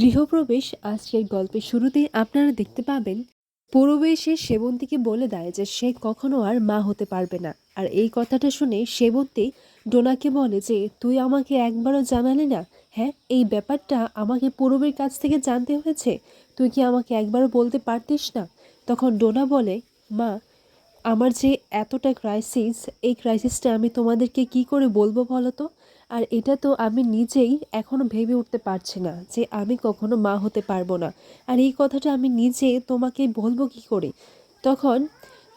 গৃহপ্রবেশ আজকের গল্পের শুরুতে আপনারা দেখতে পাবেন পূর্বে এসে সেবন্তীকে বলে দেয় যে সে কখনো আর মা হতে পারবে না। আর এই কথাটা শুনে সেবন্তী ডোনাকে বলে যে, তুই আমাকে একবারও জানালি না? হ্যাঁ এই ব্যাপারটা আমাকে পূর্বের কাছ থেকে জানতে হয়েছে। তুই কি আমাকে একবারও বলতে পারতিস না? তখন ডোনা বলে, মা, আমার যে এতটা ক্রাইসিস এই ক্রাইসিসটা আমি তোমাদেরকে কি করে বলব বলো তো? আর এটা তো আমি নিজেই এখনও ভেবে উঠতে পারছি না যে আমি কখনো মা হতে পারব না। আর এই কথাটা আমি নিজে তোমাকে বলব কি করে? তখন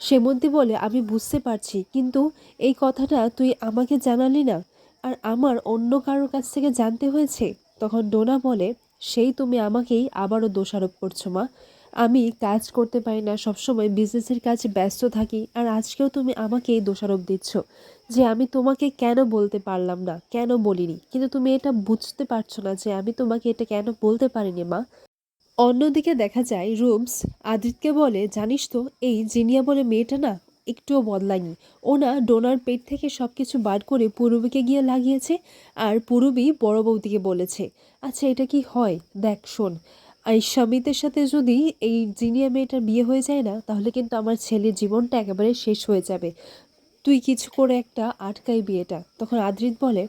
সেমন্তী বলে, আমি বুঝতে পারছি, কিন্তু এই কথাটা তুই আমাকে জানালি না? আর আমার অন্য কারোর কাছ থেকে জানতে হয়েছে? তখন ডোনা বলে, সেই তুমি আমাকেই আবারও দোষারোপ করছ মা। আমি কাজ করতে পারি না, সবসময় বিজনেসের কাজে ব্যস্ত থাকি। আর আজকেও তুমি আমাকেই দোষারোপ দিচ্ছ যে আমি তোমাকে কেন বলতে পারলাম না, কেন বলিনি? কিন্তু তুমি এটা বুঝতে পারছ না যে আমি তোমাকে এটা কেন বলতে পারিনি, মা। অন্যদিকে দেখা যায়, রুমস আদিতকে বলে, জানিস তো, এই জিনিয়া বলে মেয়েটা না একটুও বদলায়নি। ওনা ডোনার পেট থেকে সব কিছু বার করে পূর্বীকে গিয়ে লাগিয়েছে, আর পূর্বী বড় বৌদিকে বলেছে। আচ্ছা এটা কি হয়? দেখ, শোন। এই স্বামীদের সাথে যদি এই জিনিয়া মেয়েটার বিয়ে হয়ে যায় না, তাহলে কিন্তু আমার ছেলের জীবনটা একেবারে শেষ হয়ে যাবে। তুই কিছু করে একটা আটকাই বিয়েটা। তখন আদ্রিত বলে,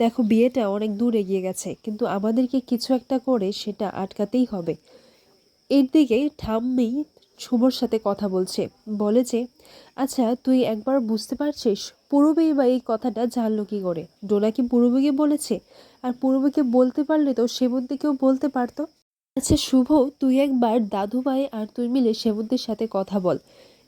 দেখো, বিয়েটা অনেক দূর এগিয়ে গেছে, কিন্তু আমাদেরকে কিছু একটা করে সেটা আটকাতেই হবে। এর দিকে ঠাম্মি শুভর সাথে কথা বলছে। বলে যে আচ্ছা তুই একবার বুঝতে পারছিস পূর্বেই বা এই কথাটা জানলো কি করে? ডোনা কি পূর্বীকে বলেছে, আর পূর্বীকে বলতে পারলে তো সেবন্তীকেও বলতে পারতো? আচ্ছা শুভ, তুই একবার দাদু ভাই আর তুই মিলে সেবন্তীর সাথে কথা বল।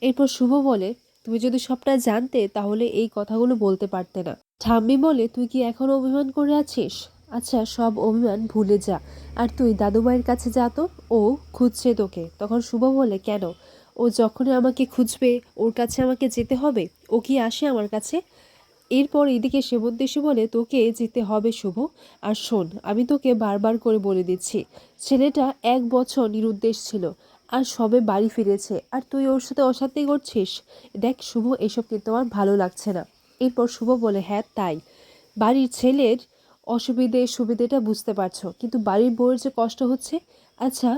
এরপর শুভ বলে, তুমি যদি সবটা জানতে, তাহলে এই কথাগুলো বলতে পারতে না। ঠাম্মি বলে, তুই কি এখনও অভিমান করে আছিস? আচ্ছা সব অভিমান ভুলে যা। আর তুই দাদুভাইয়ের কাছে যা তো, ও খুঁজছে তোকে। তখন শুভ বলে, কেন? ও যখনই আমাকে খুঁজবে, ওর কাছে আমাকে যেতে হবে? ও কি আসে আমার কাছে? এরপর এদিকে সেবন্তেশে বলে তোকে যেতে হবে শুভ। আর শোন, আমি তোকে বারবার করে বলে দিচ্ছি, ছেলেটা এক বছর নিরুদ্দেশ ছিল, আর সবে বাড়ি ফিরেছে, আর তুই ওর সাথে অশান্তি করছিস? দেখ শুভ, এসব কিন্তু আমার ভালো লাগছে না। এরপর শুভ বলে হ্যাঁ তাই। বাড়ির ছেলের অসুবিধে সুবিধেটা বুঝতে পারছ, কিন্তু বাড়ির বউয়ের যে কষ্ট হচ্ছে আচ্ছা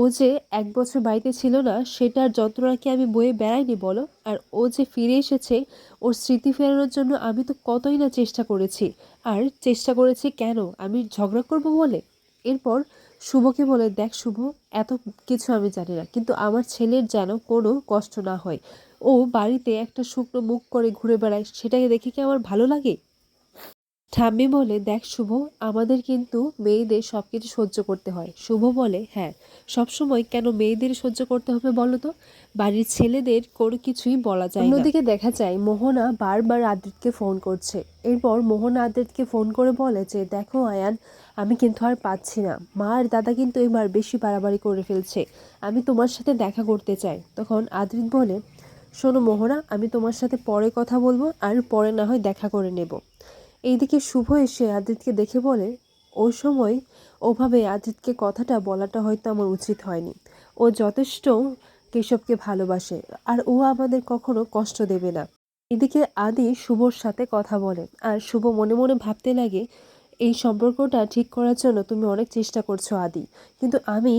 ও যে এক বছর বাড়িতে ছিল না, সেটার যন্ত্রণা কি আমি বয়ে বেড়াইনি বলো? আর ও যে ফিরে এসেছে, ওর স্মৃতি ফেরানোর জন্য আমি তো কতই না চেষ্টা করেছি। আর চেষ্টা করেছি কেন? আমি ঝগড়া করব বলে? এরপর শুভকে বলে, দেখ শুভ, এত কিছু আমি জানি না, কিন্তু আমার ছেলের যেন কোনো কষ্ট না হয়। ও বাড়িতে একটা শুকনো মুখ করে ঘুরে বেড়ায়, সেটাকে দেখে কি আমার ভালো লাগে? ঠাম্মি বলে, দেখ শুভ, আমাদের কিন্তু মেয়েদের সব কিছু সহ্য করতে হয়। শুভ বলে হ্যাঁ সবসময় কেন মেয়েদের সহ্য করতে হবে বলো তো? বাড়ির ছেলেদের কোনো কিছুই বলা যায় অন্যদিকে দেখা যায়, মোহনা বারবার আদ্রিতকে ফোন করছে। এরপর মোহনা আদ্রিতকে ফোন করে বলে যে, দেখো আয়ান, আমি কিন্তু আর পাচ্ছি না। মা আর দাদা কিন্তু এবার বেশি বাড়াবাড়ি করে ফেলছে। আমি তোমার সাথে দেখা করতে চাই। তখন আদ্রিত বলে, শোনো মোহনা, আমি তোমার সাথে পরে কথা বলব আর পরে না হয় দেখা করে নেব। এইদিকে শুভ এসে আদিতকে দেখে বলে, ওই সময় ওভাবে আদিতকে কথাটা বলাটা হয়তো আমার উচিত হয়নি। ও যথেষ্ট কেশবকে ভালোবাসে, আর ও আমাদের কখনো কষ্ট দেবে না। এদিকে আদি শুভর সাথে কথা বলে, আর শুভ মনে মনে ভাবতে লাগে, এই সম্পর্কটা ঠিক করার জন্য তুমি অনেক চেষ্টা করছ আদি, কিন্তু আমি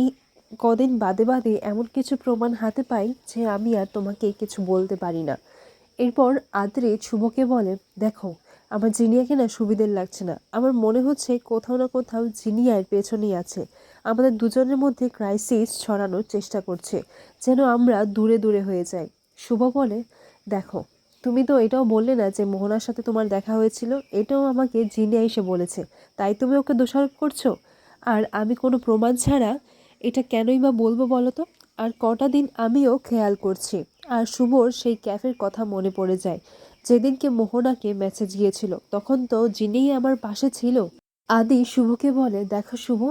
কদিন বাদে বাদে এমন কিছু প্রমাণ হাতে পাই যে আমি আর তোমাকে কিছু বলতে পারি না। এরপর আদ্রে শুভকে বলে, দেখো আমার জিনিয়াকে না সুবিধের লাগছে না। আমার মনে হচ্ছে কোথাও না কোথাও জিনিয়ার পেছনেই আছে। আমাদের দুজনের মধ্যে ক্রাইসিস ছড়ানোর চেষ্টা করছে, যেন আমরা দূরে দূরে হয়ে যাই। শুভ বলে, দেখো, তুমি তো এটাও বললে না যে মোহনার সাথে তোমার দেখা হয়েছিল, এটাও আমাকে জিনিয়া এসে বলেছে। তাই তুমি ওকে দোষারোপ করছ? আর আমি কোনো প্রমাণ ছাড়া এটা কেনই বা বলব বলো তো? আর কটা দিন আমিও খেয়াল করছি। আর শুভর সেই ক্যাফের কথা মনে পড়ে যায়। যেদিনকে মোহনাকে মেসেজ গিয়েছিল, তখন তো যিনিই আমার পাশে ছিল। আদি শুভকে বলে, দেখো শুভ,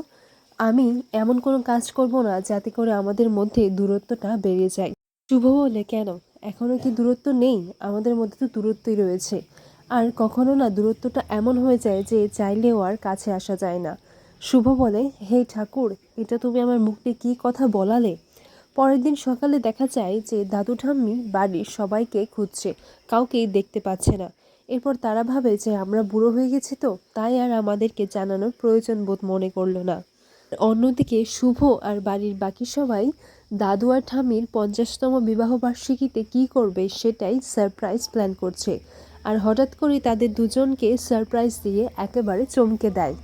আমি এমন কোনো কাজ করব না যাতে করে আমাদের মধ্যে দূরত্বটা বেড়ে যায়। শুভ বলে, কেন? এখনও কি দূরত্ব নেই? আমাদের মধ্যে তো দূরত্বই রয়েছে। আর কখনো না দূরত্বটা এমন হয়ে যায় যে চাইলেও আর কাছে আসা যায় না। শুভ বলে হে ঠাকুর, এটা তুমি আমার মুখে কি কথা বলালে? পরের দিন সকালে দেখা যায় যে দাদু ঠাম্মি বাড়ির সবাইকে খুঁজছে, কাউকেই দেখতে পাচ্ছে না। এরপর তারা ভাবে যে আমরা বুড়ো হয়ে গেছি তো, তাই আর আমাদেরকে জানানোর প্রয়োজন বোধ মনে করল না। অন্যদিকে শুভ আর বাড়ির বাকি সবাই দাদু আর ঠামির পঞ্চাশতম বিবাহবার্ষিকীতে কি করবে সেটাই সারপ্রাইজ প্ল্যান করছে। আর হঠাৎ করে তাদের দুজনকে সারপ্রাইজ দিয়ে একেবারে চমকে দেয়।